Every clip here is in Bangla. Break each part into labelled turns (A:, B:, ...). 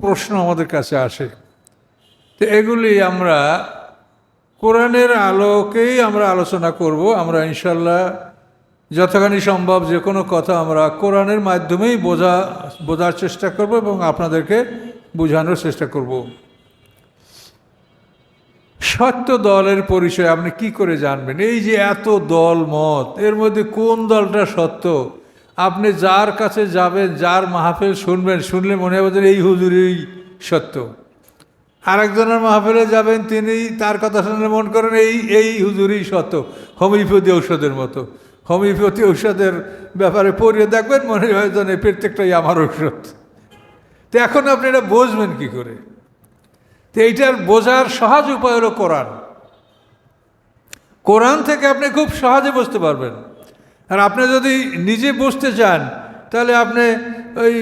A: প্রশ্ন আমাদের কাছে আসে। তো এগুলি আমরা কোরআনের আলোকেই আমরা আলোচনা করব। আমরা ইনশাল্লাহ যতখানি সম্ভব যে কোনো কথা আমরা কোরআনের মাধ্যমেই বোঝা, বোঝার চেষ্টা করব এবং আপনাদেরকে বোঝানোর চেষ্টা করব। সত্য দলের পরিচয় আপনি কি করে জানবেন? এই যে এত দল মত এর মধ্যে কোন দলটা সত্য? আপনি যার কাছে যাবেন, যার মাহফিল শুনবেন, শুনলে মনে হবে এই হুজুরই সত্য। আরেকজনের মাহফিলে যাবেন, তিনি তার কথা শুনলে মন করেন, এই এই হুজুরই সত্য। হোমিওপ্যাথি ঔষধের মতো। হোমিওপ্যাথি ঔষধের ব্যাপারে পড়িয়ে দেখবেন, মনে হয় যেন প্রত্যেকটাই আমার ঔষধ। তো এখন আপনি এটা বুঝবেন কি করে? তো এইটার বোঝার সহজ উপায় হলো কোরআন। কোরআন থেকে আপনি খুব সহজে বুঝতে পারবেন। আর আপনি যদি নিজে বসতে চান, তাহলে আপনি ওই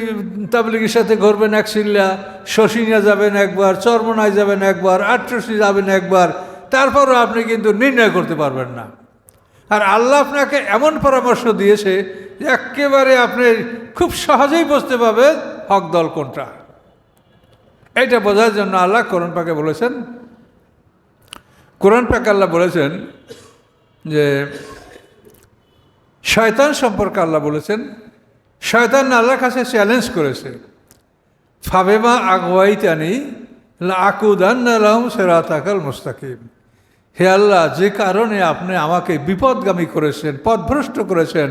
A: তাবলিগের সাথে ঘুরবেন এক সিল্লা, শশিনিয়া যাবেন একবার, চর্মনায় যাবেন একবার, আট্রসি যাবেন একবার, তারপরও আপনি কিন্তু নির্ণয় করতে পারবেন না। আর আল্লাহ আপনাকে এমন পরামর্শ দিয়েছে যে একেবারে আপনি খুব সহজেই বুঝতে পারবেন হক দল কোনটা। এটা বোঝার জন্য আল্লাহ কোরআন পাকে বলেছেন, কোরআন পাকে আল্লাহ বলেছেন যে শয়তান সম্পর্কে আল্লাহ বলেছেন, শয়তান আল্লাহর কাছে চ্যালেঞ্জ করেছে। ফাবেমা আগওয়াইতানি আকুদান আলহম সেরাতাকাল মুস্তাকিম। হে আল্লাহ, যে কারণে আপনি আমাকে বিপদগামী করেছেন, পথভ্রষ্ট করেছেন,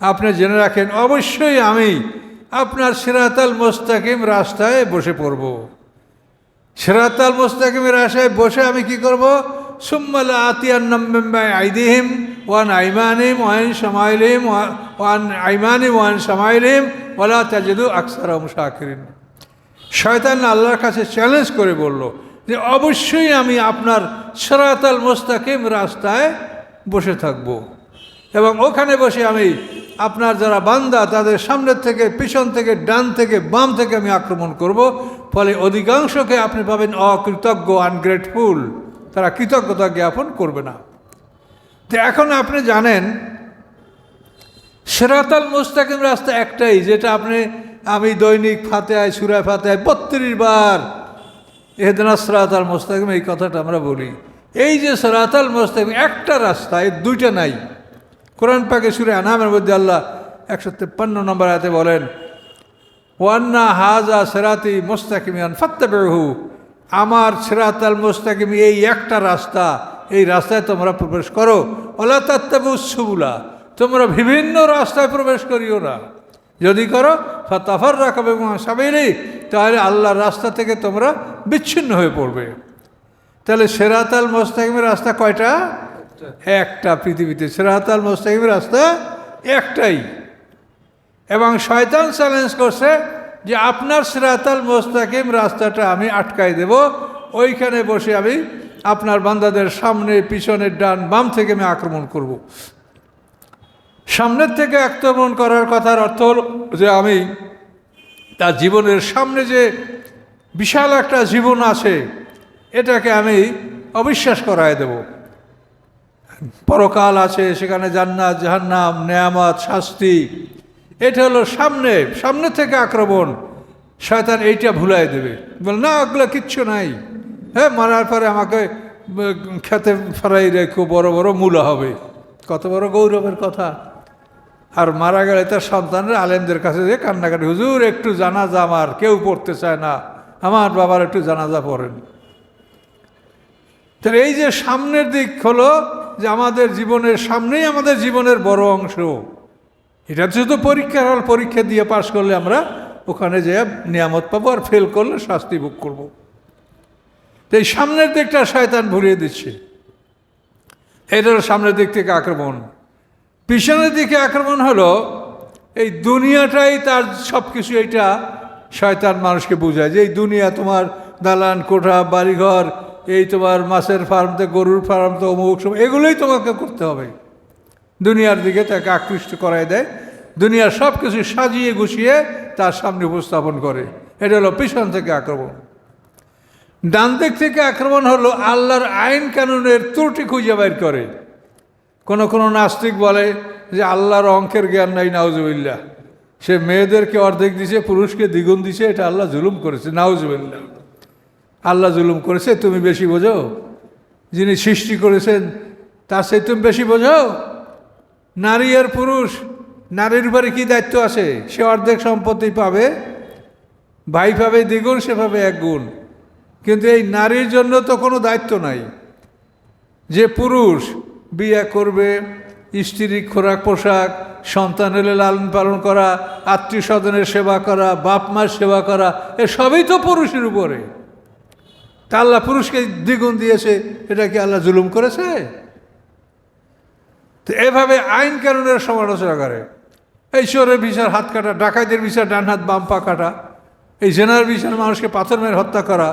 A: আপনি জেনে রাখেন, অবশ্যই আমি আপনার সিরাতাল মোস্তাকিম রাস্তায় বসে পড়ব। সিরাতাল মোস্তাকিমের রাস্তায় বসে আমি কি করব? সুম্মাল আতিয়ান নম্বাই আইদিহিম ওয়ান আইমানিম ওয়ান সামাইলিম ওয়ান আইমানিম ওয়ান সামাইলিম ওলা তাজেদু আকসার শাকিরিন শয়তান আল্লাহর কাছে চ্যালেঞ্জ করে বলল যে, অবশ্যই আমি আপনার সরাতাল মোস্তাকিম রাস্তায় বসে থাকব এবং ওখানে বসে আমি আপনার যারা বান্দা, তাদের সামনের থেকে, পিছন থেকে, ডান থেকে, বাম থেকে আমি আক্রমণ করব। ফলে অধিকাংশকে আপনি পাবেন অকৃতজ্ঞ আনগ্রেটফুল তারা কৃতজ্ঞতা জ্ঞাপন করবে না। তো এখন আপনি জানেন, সেরাতাল মুস্তাকিম রাস্তা একটাই, যেটা আপনি, আমি দৈনিক ফাতেহায় সুরায় ফাতেহায় বত্রিশ বার এহদিন সরাতাল মোস্তাকিম, এই কথাটা আমরা বলি। এই যে সরাতাল মোস্তাকিম, একটা রাস্তা, এর দুইটা নাই। কোরআন পাকে সুরে আনামের মধ্যে আল্লাহ একশো তেপ্পান্ন নম্বর হাতে বলেন, ওয়ান্না হাজা সেরাতি মোস্তাকিমিয়ান ফাত্তাবেহু আমার সেরাতাল মোস্তাকিম, এই একটা রাস্তা, এই রাস্তায় তোমরা প্রবেশ করো। ওলা তাত্তাবু তোমরা বিভিন্ন রাস্তায় প্রবেশ করিও না। যদি করো ফাতাফার রাখাবে সাবেরি তাহলে আল্লাহর রাস্তা থেকে তোমরা বিচ্ছিন্ন হয়ে পড়বে। তাহলে সেরাত আল মোস্তাকিমের রাস্তা কয়টা? একটা পৃথিবীতে। সেরাতাল মোস্তাকিমের রাস্তা একটাই। এবং শয়তান চ্যালেঞ্জ করছে যে আপনার সিরাতাল মোস্তাকিম রাস্তাটা আমি আটকাই দেব, ওইখানে বসে আমি আপনার বান্দাদের সামনে, পিছনের ডান বাম থেকে আমি আক্রমণ করব। সামনের থেকে আক্রমণ করার কথার অর্থ হল যে আমি তার জীবনের সামনে যে বিশাল একটা জীবন আছে, এটাকে আমি অবিশ্বাস করায় দেব পরকাল আছে, সেখানে জান্নাত, জাহান্নাম, নেয়ামত, শাস্তি এটা হলো সামনে সামনে থেকে আক্রমণ। শয়তান এইটা ভুলাই দেবে। বল, না, ওগুলো কিচ্ছু নাই। হ্যাঁ মারার পরে আমাকে খেতে ফেরাই রেখো বড় বড় মূলা হবে। কত বড় গৌরবের কথা। আর মারা গেলে তার সন্তানরা আলেমদের কাছে যে কান্নাকাটি, হুজুর, একটু জানাজা আমার, কেউ পড়তে চায় না। আমার বাবার একটু জানাজা পড়েন। তাহলে এই যে সামনের দিক হলো যে আমাদের জীবনের, সামনেই আমাদের জীবনের বড় অংশ। এটা যেহেতু পরীক্ষার হল, পরীক্ষা দিয়ে পাশ করলে আমরা ওখানে যে নিয়ামত পাবো আর ফেল করলে শাস্তি ভোগ করব। তো এই সামনের দিকটা শয়তান ভরিয়ে দিচ্ছে। এটার সামনের দিক থেকে আক্রমণ। পিছনের দিকে আক্রমণ হলো, এই দুনিয়াটাই তার সব কিছু এটা শয়তান মানুষকে বোঝায় যে এই দুনিয়া তোমার দালান, কোঠা, বাড়িঘর, এই তোমার মাছের ফার্মতে গরুর ফার্ম তো, অমুক সব এগুলোই তোমাকে করতে হবে। দুনিয়ার দিকে তাকে আকৃষ্ট করায় দেয়। দুনিয়ার সব কিছু সাজিয়ে গুছিয়ে তার সামনে উপস্থাপন করে। এটা হলো পিছন থেকে আক্রমণ। ডান দিক থেকে আক্রমণ হলো আল্লাহর আইন কানুনের ত্রুটি খুঁজে বের করে। কোন কোন নাস্তিক বলে যে আল্লাহর অঙ্কের জ্ঞান নাই নাউজুবিল্লা সে মেয়েদেরকে অর্ধেক দিছে, পুরুষকে দ্বিগুণ দিছে, এটা আল্লাহ জুলুম করেছে, নাউজুবিল্লাহ। আল্লাহ জুলুম করেছে, তুমি বেশি বোঝো। যিনি সৃষ্টি করেছেন, তার সেই তুমি বেশি বোঝো। নারী আর পুরুষ, নারীর উপরে কী দায়িত্ব আছে? সে অর্ধেক সম্পত্তি পাবে, ভাই পাবে দ্বিগুণ, সে পাবে এক গুণ কিন্তু এই নারীর জন্য তো কোনো দায়িত্ব নাই। যে পুরুষ বিয়ে করবে, স্ত্রী খোরাক পোশাক, সন্তান হলে লালন পালন করা, আত্মীয় স্বজনের সেবা করা, বাপ মার সেবা করা, এ সবই তো পুরুষের উপরে। তা আল্লাহ পুরুষকে দ্বিগুণ দিয়েছে, এটা কি আল্লাহ জুলুম করেছে? তো এভাবে আইন কানুনের সমালোচনা করে। এই চোরের বিচার হাত কাটা, ডাকাইদের বিচার ডান হাত, বাম পা কাটা, এই জেনার বিচার মানুষকে পাথর মেরে হত্যা করা,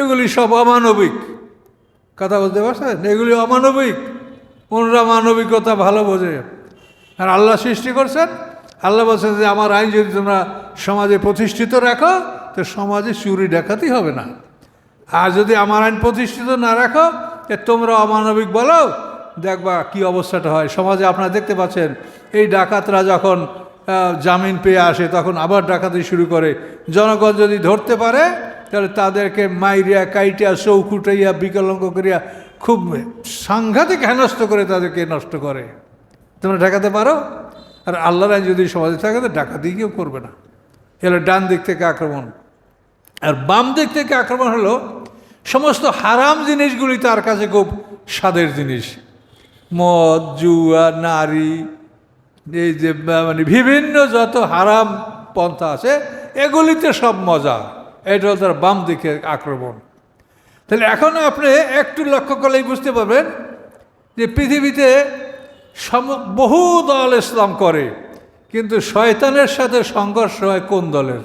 A: এগুলি সব অমানবিক। কথা বলতে পারছেন? এগুলি অমানবিক। ওনরা মানবিকতা ভালো বোঝে। আর আল্লাহ সৃষ্টি করছেন? আল্লাহ বলছেন যে, আমার আইন যদি তোমরা সমাজে প্রতিষ্ঠিত রাখো, তো সমাজে চুরি ডাকাতি হবে না। আর যদি আমার আইন প্রতিষ্ঠিত না রাখো তোমরা অমানবিক বলো দেখবা কি অবস্থাটা হয়। সমাজে আপনারা দেখতে পাচ্ছেন, এই ডাকাতরা যখন জামিন পেয়ে আসে, তখন আবার ডাকাতি শুরু করে। জনগণ যদি ধরতে পারে, তাহলে তাদেরকে মাইরিয়া, কাইটিয়া, চৌকুটাইয়া, বিকলঙ্গ করিয়া খুব সাংঘাতিক হেনস্থ করে তাদেরকে নষ্ট করে। তোমরা ঢাকাতে পারো? আর আল্লাহর যদি সমাজে থাকে, তো ডাকাতি কেউ করবে না। এলো ডান দিক থেকে আক্রমণ। আর বাম দিক থেকে আক্রমণ হলো, সমস্ত হারাম জিনিসগুলি তার কাছে খুব স্বাদের জিনিস। মদ, জুয়া, নারী, এই যে মানে বিভিন্ন যত হারাম পন্থা আছে, এগুলিতে সব মজা। এটা তার বাম দিকে আক্রমণ। তাহলে এখন আপনি একটু লক্ষ্য করলেই বুঝতে পারবেন যে পৃথিবীতে সম, বহু দল ইসলাম করে, কিন্তু শয়তানের সাথে সংঘর্ষ হয় কোন দলের?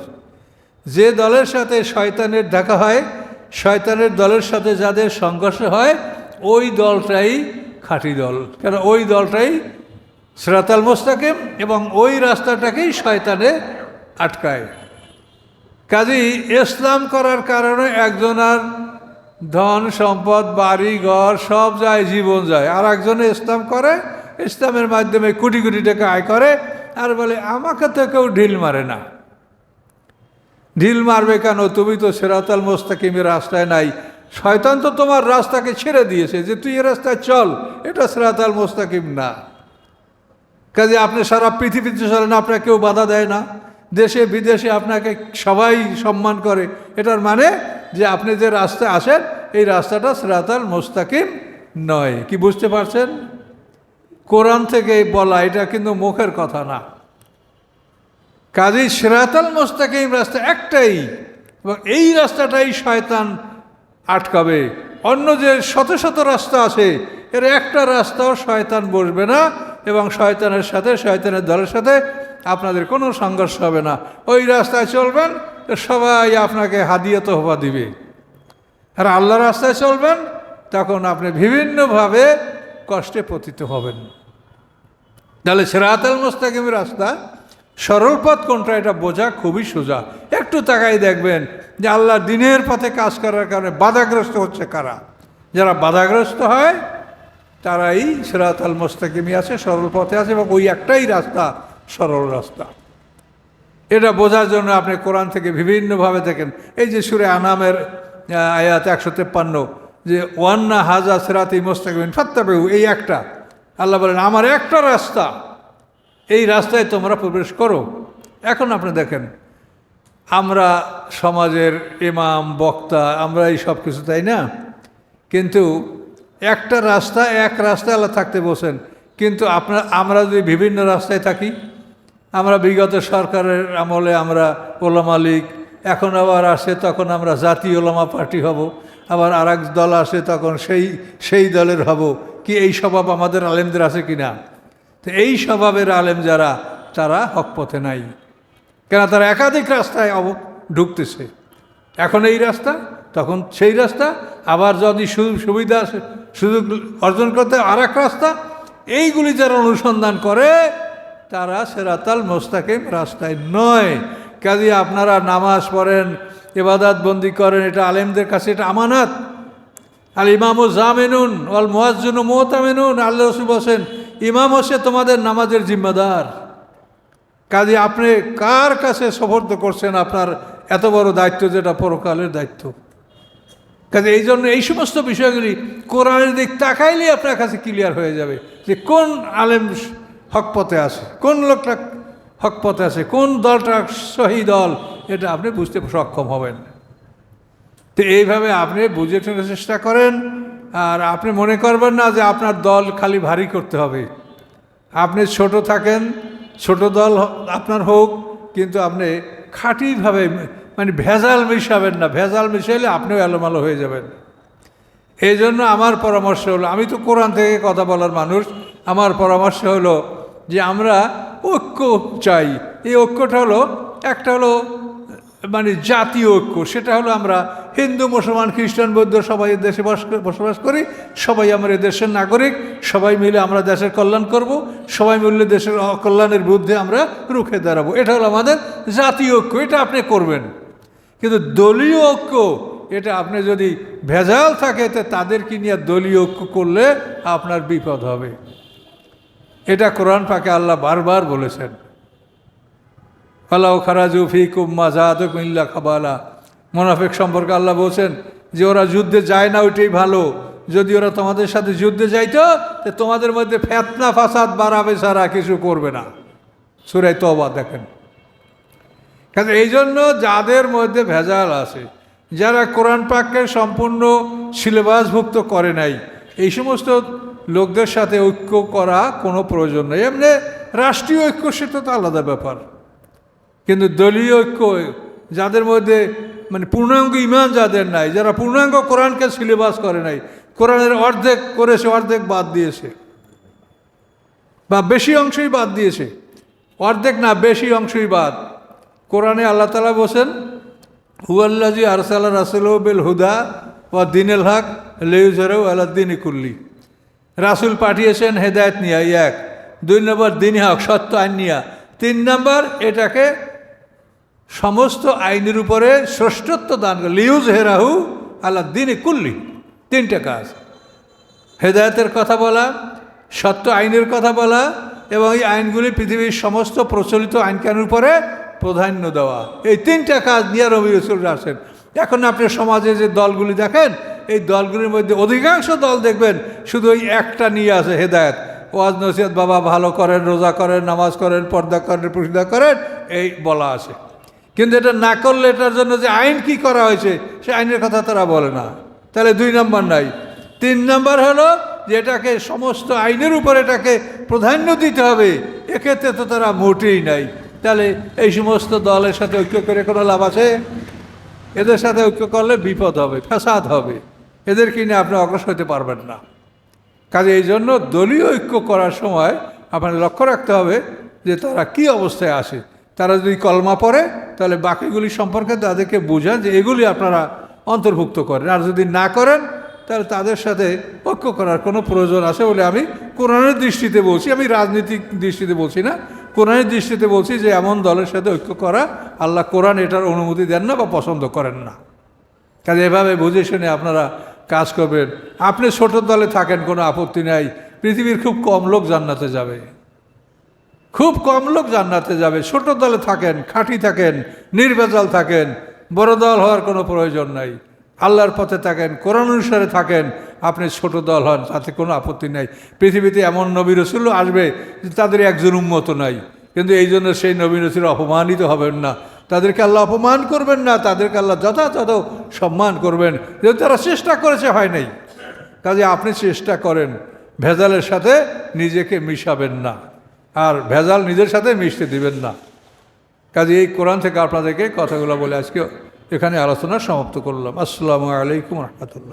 A: যে দলের সাথে শয়তানের দেখা হয়, শয়তানের দলের সাথে যাদের সংঘর্ষ হয়, ওই দলটাই খাঁটি দল। কেন, ওই দলটাই সিরাতাল মোস্তাকিম এবং ওই রাস্তাটাকেই শয়তানে আটকায়। কাজেই ইসলাম করার কারণে একজনের ধন, সম্পদ, বাড়ি, ঘর, সব যায়, জীবন যায়। আর একজনে ইসলাম করে, ইসলামের মাধ্যমে কোটি কোটি টাকা আয় করে আর বলে, আমাকে তো কেউ ঢিল মারে না। ঢিল মারবে কেন? তুমি তো সেরাতাল মোস্তাকিমের রাস্তায় নাই। শয়তান তো তোমার রাস্তাকে ছেড়ে দিয়েছে যে তুই এ রাস্তায় চল, এটা সেরাতাল মোস্তাকিম না। কাজে আপনি সারা পৃথিবীতে চলেন, আপনাকে কেউ বাধা দেয় না। দেশে, বিদেশে আপনাকে সবাই সম্মান করে। এটার মানে যে আপনি যে রাস্তায় আসেন, এই রাস্তাটা সিরাতাল মোস্তাকিম নয়। কি বুঝতে পারছেন? কোরআন থেকে বলা, এটা কিন্তু মুখের কথা না। কাজেই সিরাতাল মোস্তাকিম রাস্তা একটাই, এবং এই রাস্তাটাই শয়তান আটকাবে। অন্য যে শত শত রাস্তা আছে, এর একটা রাস্তাও শয়তান বসবে না এবং শয়তানের সাথে, শয়তানের দলের সাথে আপনাদের কোনো সংঘর্ষ হবে না। ওই রাস্তায় চলবেন সবাই আপনাকে হাদিয়ত হবা দিবে। আর আল্লাহ রাস্তায় চলবেন, তখন আপনি বিভিন্নভাবে কষ্টে পতিত হবেন। তাহলে সেরাত আল মোস্তাকিমের রাস্তা সরল পথ কোনটা এটা বোঝা খুবই সোজা। একটু তাকাই দেখবেন যে আল্লাহ দিনের পথে কাজ করার কারণে বাধাগ্রস্ত হচ্ছে কারা? যারা বাধাগ্রস্ত হয়, তারাই সেরাত আল মোস্তাকিমি আছে, সরল পথে আছে এবং ওই একটাই রাস্তা সরল রাস্তা। এটা বোঝার জন্য আপনি কোরআন থেকে বিভিন্নভাবে দেখেন। এই যে সুরে আনামের আয়াত একশো তেপ্পান্ন, যে ওয়ান্না হাজা সেরাতি মোস্তাকিমিন ফাত্তাবেহু এই একটা। আল্লাহ বলেন, আমার একটা রাস্তা। এই রাস্তায় তোমরা প্রবেশ করো। এখন আপনি দেখেন, আমরা সমাজের ইমাম, বক্তা, আমরা এই সব কিছু, তাই না? কিন্তু একটা রাস্তা, এক রাস্তায় আল্লাহ থাকতে বসেন কিন্তু আপনার, আমরা যদি বিভিন্ন রাস্তায় থাকি, আমরা বিগত সরকারের আমলে আমরা ওলামা লীগ, এখন আবার আসে, তখন আমরা জাতীয় ওলামা পার্টি হব, আবার আর দল আসে, তখন সেই সেই দলের হব। কি এই স্বভাব আমাদের আলেমদের আছে কি না তো এই স্বভাবের আলেম যারা, তারা হক পথে নাই। কেন তারা একাধিক রাস্তায় অব, ঢুকতেছে। এখন এই রাস্তা, তখন সেই রাস্তা, আবার যদি সুবিধা সুযোগ অর্জন করতে আর এক রাস্তা, এইগুলি যারা অনুসন্ধান করে, তারা সেরাতাল মোস্তাকিম রাস্তায় নয়। কাজে আপনারা নামাজ পড়েন এবাদাত বন্দি করেন, এটা আলেমদের কাছে এটা আমানাত। আল ইমামু জামেনুন অল মোয়াজ্জুন মোহতামেনুন আল্লাহ রসুল বসেন ইমাম হচ্ছে তোমাদের নামাজের জিম্মাদার। কাজে আপনি কার কাছে সফর্দ করছেন? আপনার এত বড় দায়িত্ব যেটা পরকালের দায়িত্ব। কাজে এই জন্য এই সমস্ত বিষয়গুলি কোরআনের দিক তাকাইলে আপনার কাছে ক্লিয়ার হয়ে যাবে যে কোন আলেম হক পথে আছে, কোন লোকটা হক পথে আছে, কোন দলটা সহি দল, এটা আপনি বুঝতে সক্ষম হবেন। তো এইভাবে আপনি বুঝে চেষ্টা করেন। আর আপনি মনে করবেন না যে আপনার দল খালি ভারী করতে হবে। আপনি ছোট থাকেন, ছোট দল আপনার হোক, কিন্তু আপনি খাঁটিভাবে মানে ভেজাল মিশাবেন না। ভেজাল মিশাইলে আপনিও এলোমালো হয়ে যাবেন। এই জন্য আমার পরামর্শ হলো, আমি তো কোরআন থেকে কথা বলার মানুষ, আমার পরামর্শ হলো যে আমরা ঐক্য চাই। এই ঐক্যটা হলো, একটা হলো মানে জাতীয় ঐক্য, সেটা হলো আমরা হিন্দু, মুসলমান, খ্রিস্টান, বৌদ্ধ সবাই দেশে বস- বসবাস করি, সবাই আমরা দেশের নাগরিক, সবাই মিলে আমরা দেশের কল্যাণ করব, সবাই মিলে দেশের অকল্যাণের বিরুদ্ধে আমরা রুখে দাঁড়াবো। এটা হলো আমাদের জাতীয় ঐক্য, এটা আপনি করবেন। কিন্তু দলীয় ঐক্য, এটা আপনি যদি ভেজাল থাকে, তো তাদেরকে নিয়ে দলীয় ঐক্য করলে আপনার বিপদ হবে। এটা কোরআন পাকে আল্লাহ বারবার বলেছেন। ফালাও খারাজু কুম্মা জাহাদক মিল্লা খাবালা মোনাফেক সম্পর্কে আল্লাহ বলছেন যে ওরা যুদ্ধে যায় না, ওইটাই ভালো। যদি ওরা তোমাদের সাথে যুদ্ধে যাইতো, তো তোমাদের মধ্যে ফেতনা, ফাসাদ, বাড়াবে ছাড়া কিছু করবে না। সুরাই তবা দেখেন। কারণ এই জন্য যাদের মধ্যে ভেজাল আছে, যারা কোরআন পাককে সম্পূর্ণ সিলেবাসভুক্ত করে নাই, এই সমস্ত লোকদের সাথে ঐক্য করা কোনো প্রয়োজন নেই। এমনি রাষ্ট্রীয় ঐক্য সেটা তো আলাদা ব্যাপার। কিন্তু দলীয় ঐক্য, যাদের মধ্যে মানে পূর্ণাঙ্গ ইমান যাদের নাই, যারা পূর্ণাঙ্গ কোরআনকে সিলেবাস করে নাই, কোরআনের অর্ধেক করেছে, অর্ধেক বাদ দিয়েছে। বা বেশি অংশই বাদ দিয়েছে। অর্ধেক না, বেশি অংশই বাদ। কোরআনে আল্লাহ তালা বলছেন হুয়াল্লাজি আরসাল্লা রাসুল বিল হুদা ও দিনেল হক লেউজরেও আলাদ্দিন কুল্লি। রাসুল পাঠিয়েছেন হেদায়ত নিয়া, এক। দুই নম্বর, দিন হক, সত্য আইন নিয়া। তিন নম্বর, এটাকে সমস্ত আইনের উপরে শ্রেষ্ঠত্ব দান করে। লিউজ হেরাহু আল্লাহ দিনে কুল্লি। তিনটে কাজ। হেদায়তের কথা বলা, সত্য আইনের কথা বলা এবং এই আইনগুলি পৃথিবীর সমস্ত প্রচলিত আইনকানুর উপরে প্রাধান্য দেওয়া। এই তিনটা কাজ নিয়ে রবি রসুল আসেন। এখন আপনি সমাজে যে দলগুলি দেখেন, এই দলগুলির মধ্যে অধিকাংশ দল দেখবেন শুধু ওই একটা নিয়ে আছে হেদায়ত। ওয়াজ নসিহত বাবা ভালো করেন, রোজা করেন, নামাজ করেন, পর্দা করেন প্রসিদ্ধা করেন, এই বলা আছে। কিন্তু এটা না করলে এটার জন্য যে আইন কি করা হয়েছে, সে আইনের কথা তারা বলে না। তাহলে দুই নম্বর নাই। তিন নম্বর হলো যে এটাকে সমস্ত আইনের উপর এটাকে প্রাধান্য দিতে হবে। এক্ষেত্রে তো তারা মোটেই নাই। তাহলে এই সমস্ত দলের সাথে ঐক্য করে কোনো লাভ আছে? এদের সাথে ঐক্য করলে বিপদ হবে, ফ্যাসাদ হবে। এদের কিনে আপনি অগ্রসর হতে পারবেন না। কাজে এই জন্য দলীয় ঐক্য করার সময় আপনার লক্ষ্য রাখতে হবে যে তারা কি অবস্থায় আসে তারা যদি কলমা পড়ে, তাহলে বাকিগুলি সম্পর্কে তাদেরকে বোঝান যে এগুলি আপনারা অন্তর্ভুক্ত করেন। আর যদি না করেন, তাহলে তাদের সাথে ঐক্য করার কোনো প্রয়োজন আছে বলে আমি কোরআনের দৃষ্টিতে বলছি। আমি রাজনীতিক দৃষ্টিতে বলছি না। কোরআনের দৃষ্টিতে বলছি যে এমন দলের সাথে ঐক্য করা, আল্লাহ কোরআন এটার অনুমতি দেন না বা পছন্দ করেন না। কাজে এভাবে বুঝে শুনে আপনারা কাজ করবেন। আপনি ছোট দলে থাকেন, কোনো আপত্তি নাই। পৃথিবীর খুব কম লোক জান্নাতে যাবে। খুব কম লোক জান্নাতে যাবে। ছোট দলে থাকেন, খাঁটি থাকেন, নির্ভেজাল থাকেন, বড় দল হওয়ার কোনো প্রয়োজন নাই। আল্লাহর পথে থাকেন, কোরআন অনুসারে থাকেন, আপনি ছোট দল হন, তাতে কোনো আপত্তি নাই। পৃথিবীতে এমন নবী রসুলও আসবে যে তাদের একজন উন্মত নাই। কিন্তু এই জন্য সেই নবী রসুল অপমানিত হবেন না। তাদেরকে আল্লাহ অপমান করবেন না, তাদেরকে আল্লাহ যথাযথ সম্মান করবেন। যেহেতু তারা চেষ্টা করেছে, হয় নাই। কাজে আপনি চেষ্টা করেন, ভেজালের সাথে নিজেকে মিশাবেন না। আর ভেজাল নিজের সাথে মিশতে দিবেন না। কাজে এই কোরআন থেকে আপনাদেরকে কথাগুলো বলে আজকে এখানে আলোচনা সমাপ্ত করলাম। আসসালামু আলাইকুম রহমতুল্লাহ।